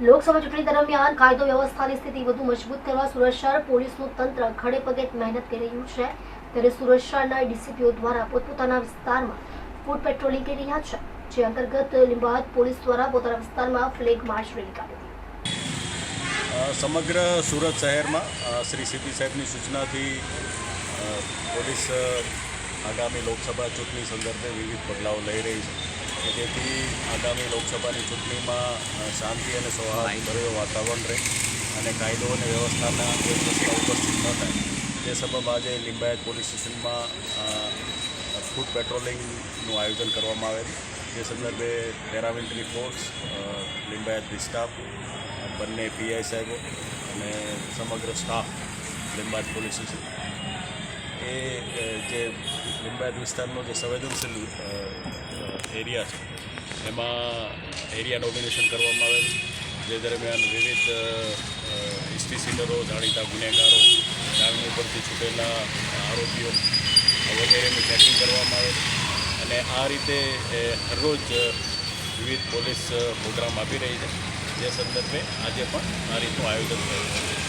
લોકસભા ચૂંટણી દરમિયાન કાયદો વ્યવસ્થાની સ્થિતિ વધુ મજબૂત કરવા સુરત પોલીસનું તંત્ર ખડે પગે મહેનત કરી રહ્યું છે. ત્યારે સુરત ડીસીપીઓ દ્વારા પોતપોતાના વિસ્તારમાં ફૂડ પેટ્રોલિંગ કરી રહ્યા છે, જે અંતર્ગત લીંબાદ પોલીસ દ્વારા પોતાના વિસ્તારમાં ફ્લેગ માર્ચ રેલી કાઢી સમગ્ર સુરત શહેરમાં શ્રી સીપી સાહેબની સૂચનાથી પોલીસ આગામી લોકસભા ચૂંટણી સંદર્ભે વિવિધ પગલાઓ લઈ રહી છે. જેથી આગામી લોકસભાની ચૂંટણીમાં શાંતિ અને સૌહાર્દભર્યું વાતાવરણ રહે અને કાયદો અને વ્યવસ્થાના કોઈ પ્રશ્ન ઉપસ્થિત ન થાય. તે સબબ આજે લિંબાયત પોલીસ સ્ટેશનમાં ફૂટ પેટ્રોલિંગનું આયોજન કરવામાં આવેલ. જે સંદર્ભે પેરામિલિટરી ફોર્સ લિંબાયત સ્ટાફ, બંને પીઆઈ સાહેબો અને સમગ્ર સ્ટાફ લિંબાયત પોલીસ સ્ટેશન. એ, જે લિંબાયત વિસ્તારનો જે સંવેદનશીલ એરિયા છે એમાં એરિયા ડોમિનેશન કરવામાં આવેલ. જે દરમિયાન વિવિધ હિસ્ટ્રી સીલરો જાણીતા ગુનેગારો જામીન ઉપરથી છૂટેલા આરોપીઓ વગેરેની ચેકિંગ કરવામાં આવેલ. અને આ રીતે એ, હરરોજ વિવિધ પોલીસ પ્રોગ્રામ આપી રહી છે. જે સંદર્ભે આજે પણ આ રીતનું આયોજન થયું છે.